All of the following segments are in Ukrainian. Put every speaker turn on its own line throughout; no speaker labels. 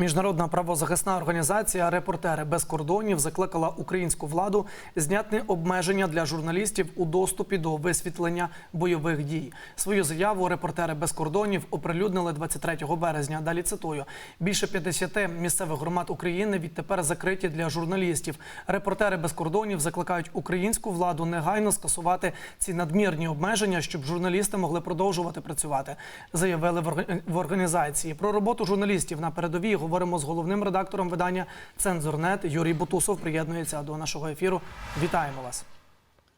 Міжнародна правозахисна організація Репортери без кордонів закликала українську владу зняти обмеження для журналістів у доступі до висвітлення бойових дій. Свою заяву репортери без кордонів оприлюднили 23 березня. Далі цитую: більше 50 місцевих громад України відтепер закриті для журналістів. Репортери без кордонів закликають українську владу негайно скасувати ці надмірні обмеження, щоб журналісти могли продовжувати працювати. Заявили в орга- в організації про роботу журналістів на передовій. Говоримо з головним редактором видання Цензорнет Юрій Бутусов. Приєднується до нашого ефіру. Вітаємо вас.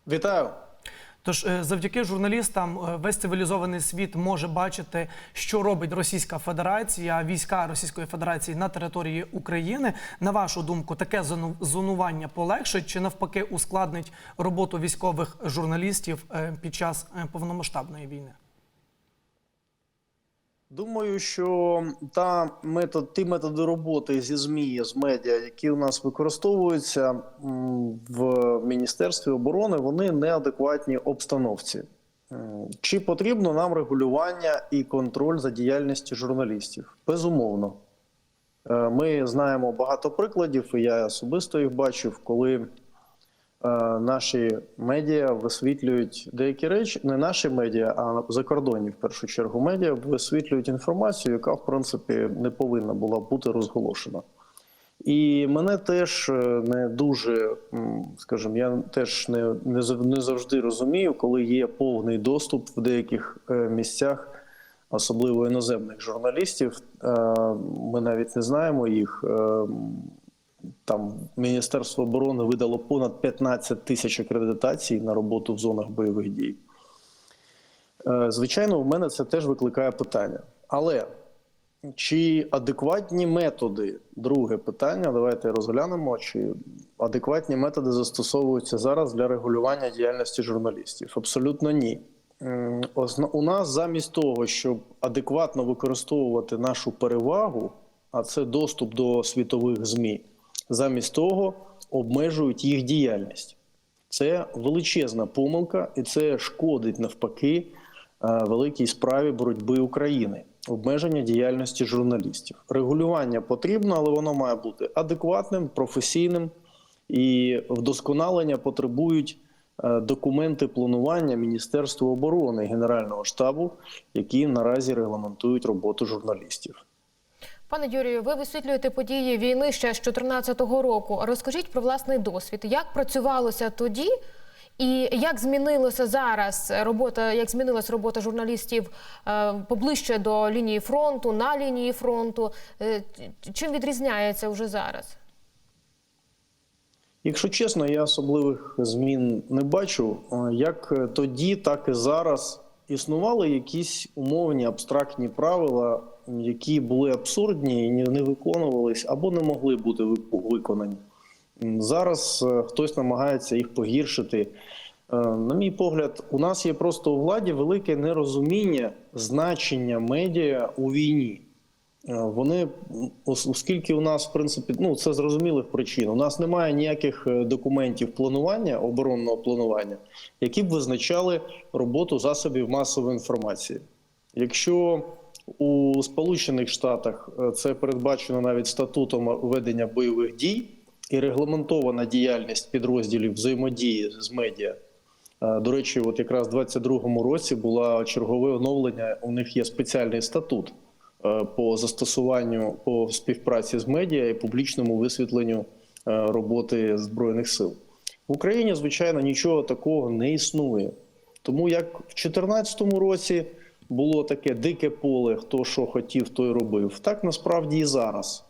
Вітаю.
Тож, е, завдяки журналістам, е, весь цивілізований світ може бачити, що робить Російська Федерація, війська Російської Федерації на території України. На вашу думку, таке зону- зонування полегшить чи навпаки ускладнить роботу військових журналістів е, під час повномасштабної війни?
Думаю, що та метод, ті методи роботи зі ЗМІ, з медіа, які у нас використовуються в Міністерстві оборони, вони неадекватні обстановці. Чи потрібно нам регулювання і контроль за діяльністю журналістів? Безумовно. Е, Ми знаємо багато прикладів, і я особисто їх бачив, коли е, наші медіа висвітлюють деякі речі, не наші медіа, а закордонні в першу чергу медіа висвітлюють інформацію, яка в принципі не повинна була бути розголошена. І мене теж е, не дуже, скажімо, я теж не, не, завжди розумію, коли є повний доступ в деяких е, місцях, особливо іноземних журналістів. Е, Ми навіть не знаємо їх. Там Міністерство оборони видало понад 15 тисяч акредитацій на роботу в зонах бойових дій. Е, Звичайно, в мене це теж викликає питання. Але чи адекватні методи? Друге питання. Давайте розглянемо, чи адекватні методи застосовуються зараз для регулювання діяльності журналістів? Абсолютно ні. У нас замість того, щоб адекватно використовувати нашу перевагу, а це доступ до світових ЗМІ, замість того обмежують їх діяльність. Це величезна помилка, і це шкодить навпаки е, великій справі боротьби України. Обмеження діяльності журналістів. Регулювання потрібно, але воно має бути адекватним, професійним і вдосконалення потребують е, документи планування Міністерства оборони Генерального штабу, які наразі регламентують роботу журналістів.
Пане Юрію, ви висвітлюєте події війни ще з 2014 року. Розкажіть про власний досвід. Як працювалося тоді, і як змінилося зараз робота, як змінилася робота журналістів е, поближче до лінії фронту, на лінії фронту? Е, чим відрізняється вже зараз?
Якщо чесно, я особливих змін не бачу. Е, Як тоді, так і зараз існували якісь умовні абстрактні правила, які були абсурдні і не виконувались або не могли бути виконані. Зараз е, хтось намагається їх погіршити. Е, На мій погляд, у нас є просто у владі велике нерозуміння значення медіа у війні. Е, Вони, оскільки у нас, в принципі, ну це зрозумілих причин. У нас немає ніяких е, документів планування, оборонного планування, які б визначали роботу засобів масової інформації. Якщо у Сполучених Штатах е, це передбачено навіть статутом ведення бойових дій і регламентована діяльність підрозділів взаємодії з медіа. До речі, от якраз в 22-му році було чергове оновлення. У них є спеціальний статут по застосуванню по співпраці з медіа і публічному висвітленню е, роботи збройних сил в Україні. Звичайно, нічого такого не існує. Тому як в 2014 році було таке дике поле, хто що хотів, той робив. Так насправді і зараз.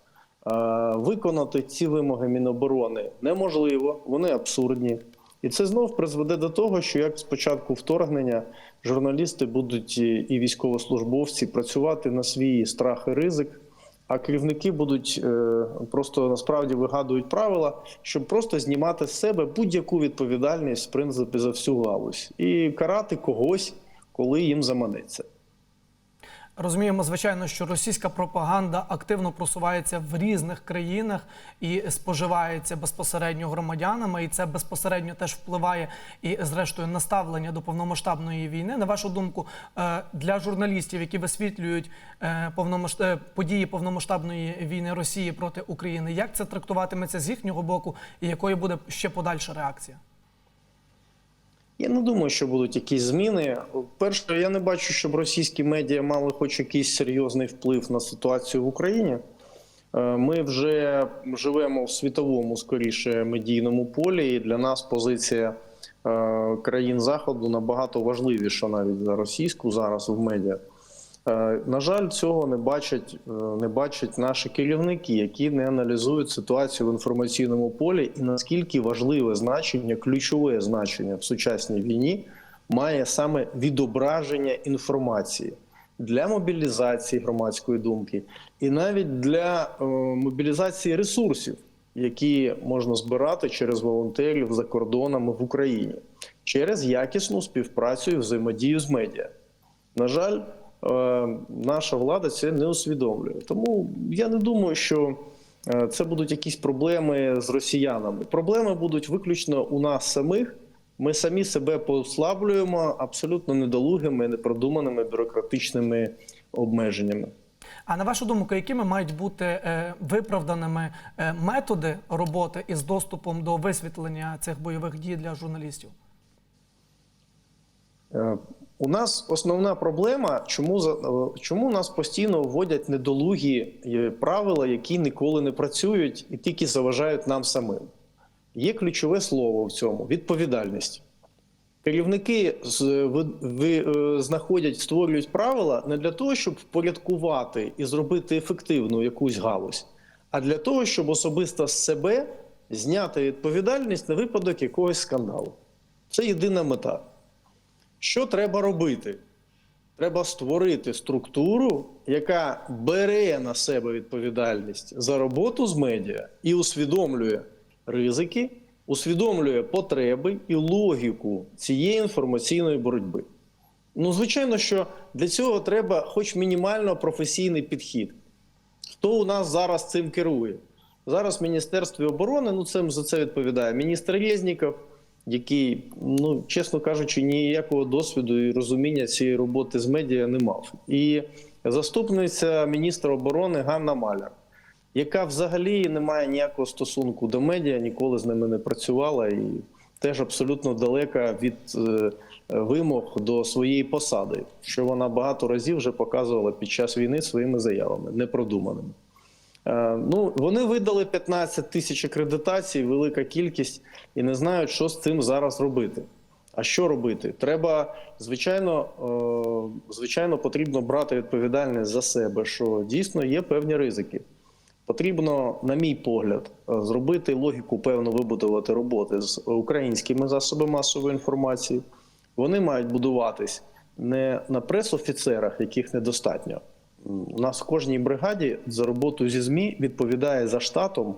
Е, Виконати ці вимоги Міноборони неможливо, вони абсурдні. І це знов призведе до того, що як з початку вторгнення журналісти будуть і військовослужбовці працювати на свій страх і ризик, а керівники будуть е, просто насправді вигадують правила, щоб просто знімати з себе будь-яку відповідальність в принципі за всю галузь і карати когось, коли їм заманеться.
Розуміємо, звичайно, що російська пропаганда активно просувається в різних країнах і споживається безпосередньо громадянами, і це безпосередньо теж впливає і, зрештою, на ставлення до повномасштабної війни. На вашу думку, е, для журналістів, які висвітлюють е, е, події повномасштабної війни Росії проти України, як це трактуватиметься з їхнього боку, і якою буде ще подальша реакція?
Я не думаю, що будуть якісь зміни. Перше, я не бачу, щоб російські медіа мали хоч якийсь серйозний вплив на ситуацію в Україні. Е, Ми вже живемо в світовому скоріше медійному полі, і для нас позиція е, країн заходу набагато важливіша навіть за російську зараз в медіа. Е, На жаль, цього не бачать, е, не бачать наші керівники, які не аналізують ситуацію в інформаційному полі і наскільки важливе значення, ключове значення в сучасній війні має саме відображення інформації для мобілізації громадської думки і навіть для е, мобілізації ресурсів, які можна збирати через волонтерів за кордонами в Україні, через якісну співпрацю і взаємодію з медіа. На жаль, наша влада це не усвідомлює. Тому я не думаю, що е, це будуть якісь проблеми з росіянами. Проблеми будуть виключно у нас самих. Ми самі себе послаблюємо абсолютно недолугими, непродуманими бюрократичними обмеженнями.
А на вашу думку, якими мають бути е, виправданими е, методи роботи із доступом до висвітлення цих бойових дій для журналістів?
У нас основна проблема, чому е, чому нас постійно вводять недолугі е, правила, які ніколи не працюють і тільки заважають нам самим. Є ключове слово в цьому відповідальність. Керівники е, знаходять, створюють правила не для того, щоб впорядкувати і зробити ефективну якусь галузь, а для того, щоб особисто з себе зняти відповідальність на випадок якогось скандалу. Це єдина мета. Що треба робити? Треба створити структуру, яка бере на себе відповідальність за роботу з медіа і усвідомлює ризики, усвідомлює потреби і логіку цієї інформаційної боротьби. Ну, звичайно, що для цього треба хоч мінімально професійний підхід. Хто у нас зараз цим керує? Зараз в Міністерстві оборони ну це за це відповідає міністр Резніков, який, ну чесно кажучи, ніякого досвіду і розуміння цієї роботи з медіа не мав. І заступниця міністра оборони Ганна Маляр, яка взагалі не має ніякого стосунку до медіа, ніколи з ними не працювала і теж абсолютно далека від е, вимог до своєї посади, що вона багато разів вже показувала під час війни своїми заявами, непродуманими. Е, Ну, вони видали 15 тисяч акредитацій, велика кількість, і не знають, що з цим зараз робити. А що робити? Треба, звичайно, е, звичайно, потрібно брати відповідальність за себе, що дійсно є певні ризики. Потрібно, на мій погляд, е, зробити логіку, певно, вибудувати роботи з українськими засобами масової інформації. Вони мають будуватись не на пресофіцерах, яких недостатньо. У нас в кожній бригаді за роботу зі ЗМІ відповідає за штатом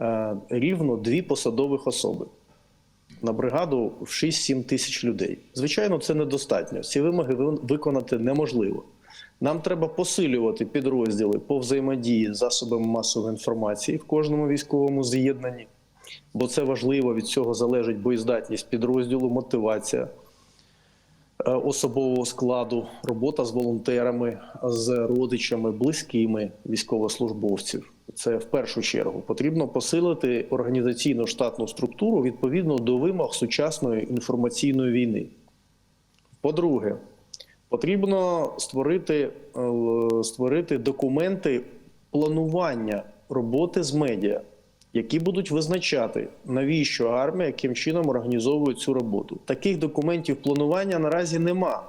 е, рівно дві посадових особи на бригаду в 6-7 тисяч людей. Звичайно, це недостатньо. Ці вимоги ви- виконати неможливо. Нам треба посилювати підрозділи по взаємодії з засобами масової інформації в кожному військовому з'єднанні, бо це важливо. Від цього залежить боєздатність підрозділу, мотивація особового складу, робота з волонтерами, з родичами, близькими військовослужбовців. Це в першу чергу потрібно посилити організаційну штатну структуру відповідно до вимог сучасної інформаційної війни. По-друге, потрібно створити, е, створити документи планування роботи з медіа, які будуть визначати, навіщо армія, яким чином організовує цю роботу. Таких документів планування наразі нема.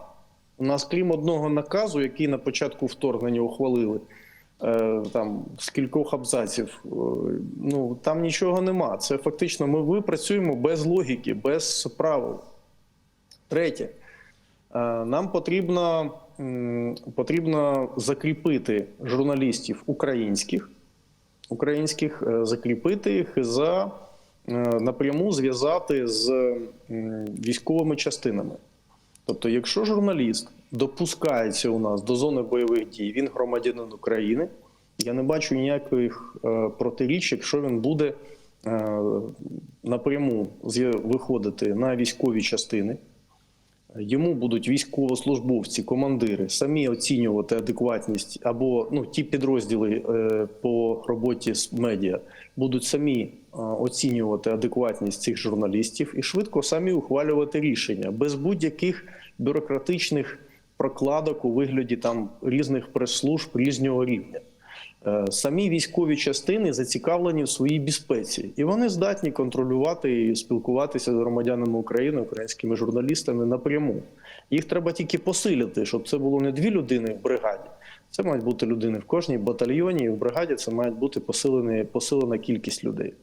У нас, крім одного наказу, який на початку вторгнення ухвалили, е, там з кількох абзаців, е, ну там нічого нема. Це фактично ми, ми працюємо без логіки, без правил. Третє. Е, Нам потрібно, потрібно закріпити журналістів українських, українських е, закріпити їх за е, напряму зв'язати з військовими частинами. Тобто, якщо журналіст допускається у нас до зони бойових дій, він громадянин України. Я не бачу ніяких е, протиріч, якщо він буде напряму виходити на військові частини. Йому будуть військовослужбовці, командири самі оцінювати адекватність або ну ті підрозділи е, по роботі з медіа будуть самі е, оцінювати адекватність цих журналістів і швидко самі ухвалювати рішення без будь-яких бюрократичних прокладок у вигляді там різних прес-служб різного рівня. Е, Самі військові частини зацікавлені в своїй безпеці, і вони здатні контролювати і спілкуватися з громадянами України, українськими журналістами напряму. Їх треба тільки посилити, щоб це було не дві людини в бригаді. Це мають бути людини в кожній батальйоні, і в бригаді це має бути посилені, посилена кількість людей.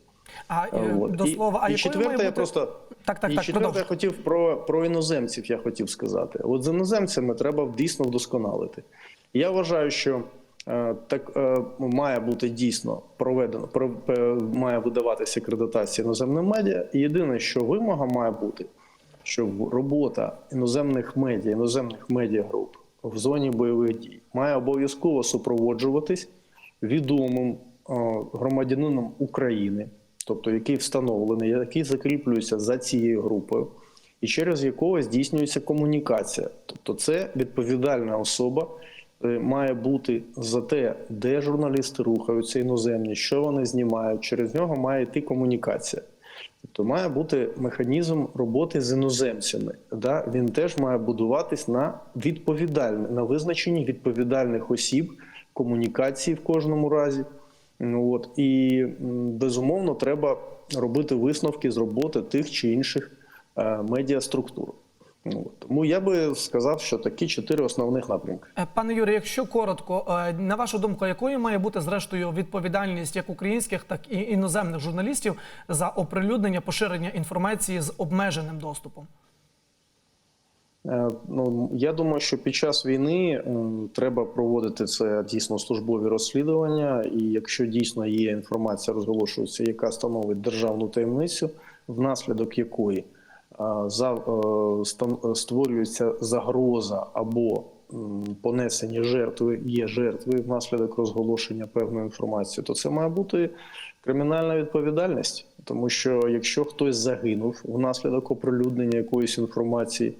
А е,
От.
до
І-
слова, а
і
якою
четверте,
має
я просто
так, так,
і
так,
четверте, я хотів про, про іноземців. Я хотів сказати. От з іноземцями треба дійсно вдосконалити. Я вважаю, що е, так е, має бути дійсно проведено, про, е, має видаватися акредитація іноземним медіа. Єдине, що вимога має бути, що робота іноземних медіа, іноземних медіагруп в зоні бойових дій має обов'язково супроводжуватись відомим е, громадянином України, тобто який встановлений, який закріплюється за цією групою, і через якого здійснюється комунікація. Тобто, це відповідальна особа. Е, Має бути за те, де журналісти рухаються іноземні, що вони знімають. Через нього має йти комунікація. Тобто має бути механізм роботи з іноземцями. Да? Він теж має будуватись на відповідальне, на визначенні відповідальних осіб, комунікації в кожному разі. Ну, От. І безумовно треба робити висновки з роботи тих чи інших е, медіаструктур. Ну. Тому я би сказав, що такі чотири основних напрямки.
Е, Пане Юрію, якщо коротко, е, на вашу думку, якою має бути зрештою відповідальність як українських, так і іноземних журналістів за оприлюднення поширення інформації з обмеженим доступом?
Е, Ну я думаю, що під час війни треба проводити це дійсно службові розслідування. І якщо дійсно є інформація, розголошується, яка становить державну таємницю, внаслідок якої створюється загроза або м, понесення жертви, є жертви внаслідок розголошення певної інформації, то це має бути кримінальна відповідальність. Тому що якщо хтось загинув внаслідок оприлюднення якоїсь інформації,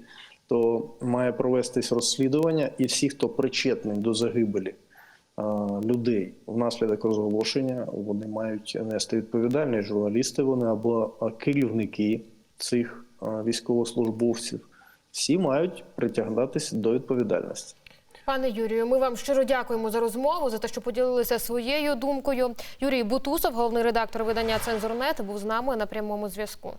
то має провестись розслідування, і всі, хто причетний до загибелі е, людей внаслідок розголошення, вони мають нести відповідальність. Журналісти вони або е, керівники цих е, військовослужбовців. Всі мають притягнутися до відповідальності.
Пане Юрію, ми вам щиро дякуємо за розмову, за те, що поділилися своєю думкою. Юрій Бутусов, головний редактор видання Цензурнет, був з нами на прямому зв'язку.